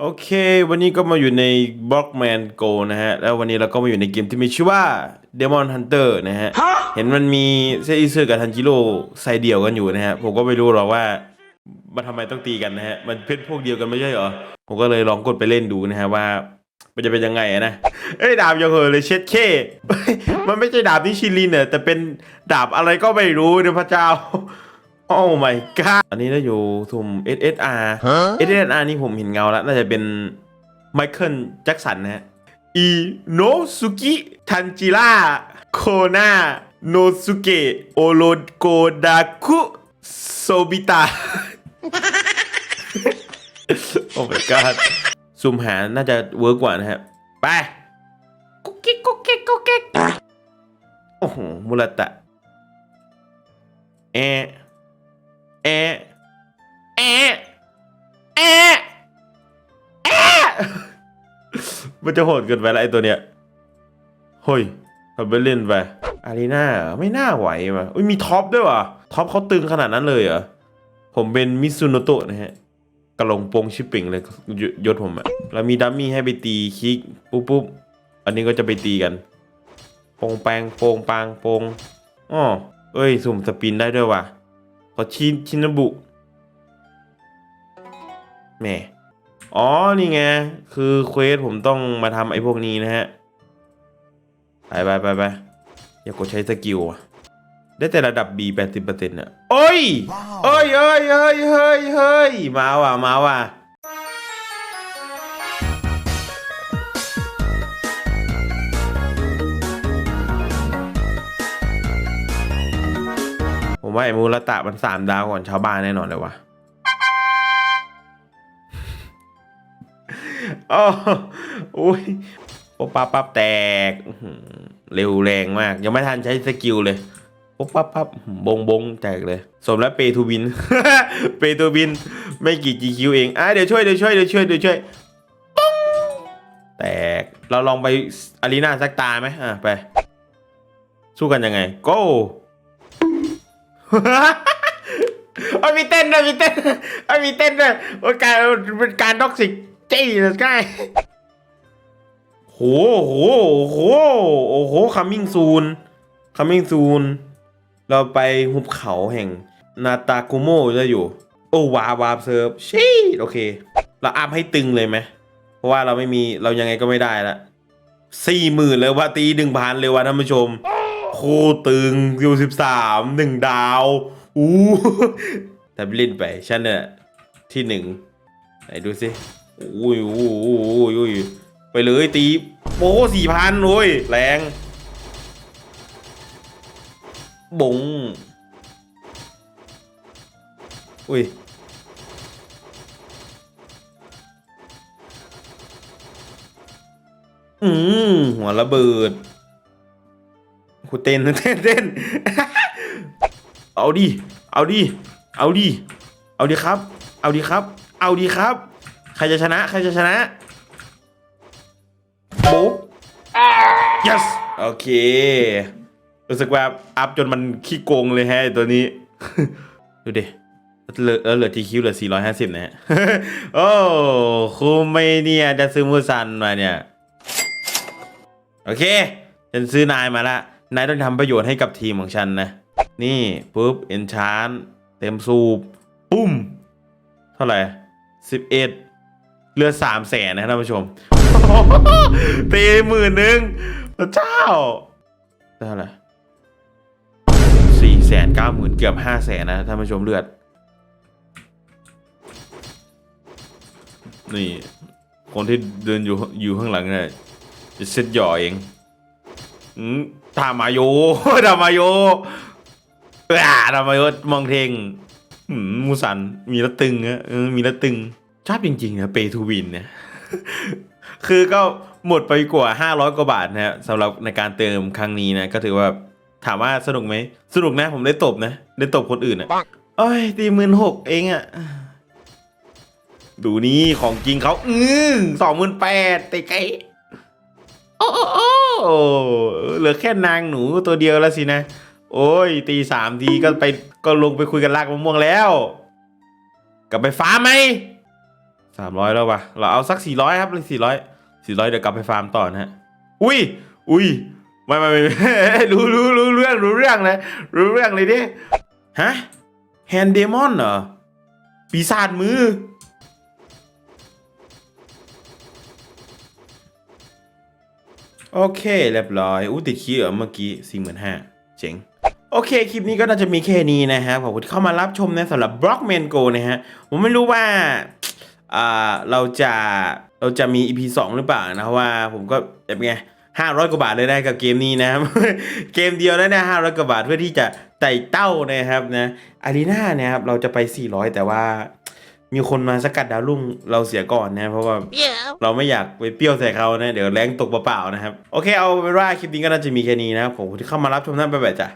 โอเค วันนี้ก็มาอยู่ใน Blockman Go นะฮะ แล้ววันนี้เราก็มาอยู่ในเกมที่มีชื่อว่า Demon Hunter นะฮะ เห็นมันมีเซอิซึกับทันจิโร่ใส่เดี่ยวกันอยู่นะฮะ ผมก็ไม่รู้หรอกว่ามันทำไมต้องตีกันนะฮะ มันเป็นพวกเดียวกันไม่ใช่เหรอ ผมก็เลยลองกดไปเล่นดูนะฮะว่ามันจะเป็นยังไงอะนะ เอ้ยดาบยังเหอะเลยเช็ดเคมันไม่ใช่ดาบนิชิลินเนอะแต่เป็นดาบอะไรก็ไม่รู้เนี่ยพระเจ้า โอ้ my god อันนี้เราอยู่ทุ่ม SSR SSR นี่ผมเห็นเงาแล้ว น่าจะเป็นไมเคิลแจ็คสันนะฮะอีโนสุกิทันจิระโคนาโนสุเกะโอโรโกดาคุโซบิตาโอ้ my god ซูมหาน่าจะเวิร์กกว่านะฮะไปกุ๊กกิ๊กกุ๊กกิ๊กกุ๊กกิ๊กโอ้โห มุระตะ แอ มันจะโหดเกินไปล้วไอตัวเนี้ยเฮ้ยทำไปเล่นไปอารีนาไม่น่าไหวว่ะอุ้ยมีท็อปด้วยว่ะท็อปเขาตึงขนาดนั้นเลยเหรอผมเป็นมิซุโนโตะนะฮะกระลงโปงชิปปิงเลยยยศผมอะแล้วมีดัมมี่ให้ไปตีคลิกปุ๊บปุ๊บอันนี้ก็จะไปตีกันโปงแปงโปงปางโปงอ้อเอ้ย สุ่มสปินได้ด้วยว่ะขอชินชินบุแหม อ๋อ นี่ไง คือเควสผมต้องมาทำไอ้พวกนี้นะฮะ ไปไปไปไปอย่ากดใช้สกิลอะได้แต่ระดับ B 80%น่ะโอ้ยเอ้ยเอ้ยเอ้ยเฮ้ยเฮ้ยมาว่ะ มาว่ะผมว่าไอ้มูลตะมันสามดาวก่อนชาวบ้านแน่นอนเลยว่ะโอ้โอ้ยปุ๊บปั๊บปั๊บแตกเร็วแรงมาก ยังไม่ทันใช้สกิลเลยปุ๊บปั๊บปั๊บบงบงแตกเลย สมแล้วเปทูบิน เปทูบิน ไม่กี่ GQ เองอะเดี๋ยวช่วยเดี๋ยวช่วยเดี๋ยวช่วยเดี๋ยวช่วยปุ้งแตกเราลองไปอารีนาสักตาไหมอะไป สู้กันยังไง go โอ้ยมีเต้นด้วยมีเต้นโอ้ยมีเต้นด้วยโอ้การการด็อกซิก จี้เลยใกล้โหโหโหโอ้โห coming soon coming soon เราไปหุบเขาแห่งนาตาคุโมจะอยู่ โอ้วาวาเซิร์ฟชีโอเค เราอัพให้ตึงเลยไหม เพราะว่าเราไม่มีเรายังไงก็ไม่ได้ละสี่หมื่นเลยว่าตีหนึ่งพันเลยว่ะท่านผู้ชม โคตรตึงคิวสิบสามหนึ่งดาว อู้แต่เล่นไปฉันเนี่ยที่หนึ่งไหนดูสิ อุ้ยอุ้ยอุ้ยอุ้ยอุ้ยไปเลยตีโอ้สี่พันโอ้ยแรงบงอุ้ยอืมหัวระเบิดกูเต้นเต้นเต้นเอาดิ เอาดิ เอาดิ เอาดิครับ เอาดิครับ เอาดิครับ ใครจะชนะ ใครจะชนะโบ๊ะ yes โอเค รู้สึกว่าอัพจนมันขี้โกงเลยฮะตัวนี้ ดูดิเหลือเออเหลือทีคิวเหลือ 450 นะฮะ โอ้คูไม่เนี่ยจะซื้อมูซันมาเนี่ย โอเค ฉันซื้อนายมาละ นายต้องทำประโยชน์ให้กับทีมของฉันนะ นี่ปุ๊บเอนชานเต็มสูบปุ้ม เท่าไหร่สิบ เอ็ดเลือสามแสนนะท่านผู้ชมตีหมื่นหนึ่งพระเจ้าได้เท่าไหร่สี่แสนเก้าหมื่นเกือบห้าแสนนะท่านผู้ชมเลือด นี่ คนที่เดินอยู่อยู่ข้างหลังเนี่ยจะเซ็ตหย่อเองอืมทามาโยทามาโยอ่าทามาโยมองเทงอืมมูสันมีละตึงอะมีละตึง ชอบจริงๆนะเปทูวินเนี่ยคือก็หมดไปกว่า 500 กว่าบาทนะฮะสำหรับในการเติมครั้งนี้นะก็ถือว่าถามว่าสนุกไหมสนุกนะผมได้ตบนะ ได้ตบคนอื่นอะโอ้ยตีหมื่นหกเองอะดูนี่ของจริงเขาอือสองหมื่นแปดตีไกโอ้โอ้โอ้เหลือแค่นางหนูตัวเดียวแล้วสินะ โอ้ย ตีสามทีก็ไปก็ลงไปคุยกันลากมะม่วงแล้ว กลับไปฟ้าร์มไหม สามร้อยแล้ววะเราเอาสักสี่ร้อยครับเลยสี่ร้อยสี่ร้อยเดี๋ยวกลับไปฟาร์มต่อนะฮะอุ้ยอุ้ยไม่ไม่ไม่รู้รู้รู้เรื่องรู้เรื่องเลยรู้เรื่องเลยดิฮะแฮนเดมอนเหรอปีศาจมือ โอเคเรียบร้อยอู้ติดขี้เหรอเมื่อกี้สี่หมื่นห้าเจ๋งโอเค คลิปนี้ก็น่าจะมีแค่นี้นะฮะขอบคุณเข้ามารับชมนะสำหรับบล็อกเมนโกนะฮะ ผมไม่รู้ว่า อ่าเราจะเราจะมี EP 2 หรือเปล่านะว่าผมก็แบบไงห้าร้อยกว่าบาทเลยนะกับเกมนี้นะครับ เกมเดียวแล้วนะห้าร้อยกว่าบาทเพื่อที่จะไต่เต้านะครับนะอารีนาเนี่ยครับเราจะไป 400 แต่ว่ามีคนมาสกัดดาวรุ่งเราเสียก่อนนะเพราะว่า Yeah. เราไม่อยากไปเปรี้ยวใส่เขานะ เดี๋ยวแรงตกเปล่าๆนะครับ โอเคเอาเป็นว่าคลิปนี้ก็น่าจะมีแค่นี้นะครับผมที่เข้ามารับชมนั่นไปแบบจ้ะ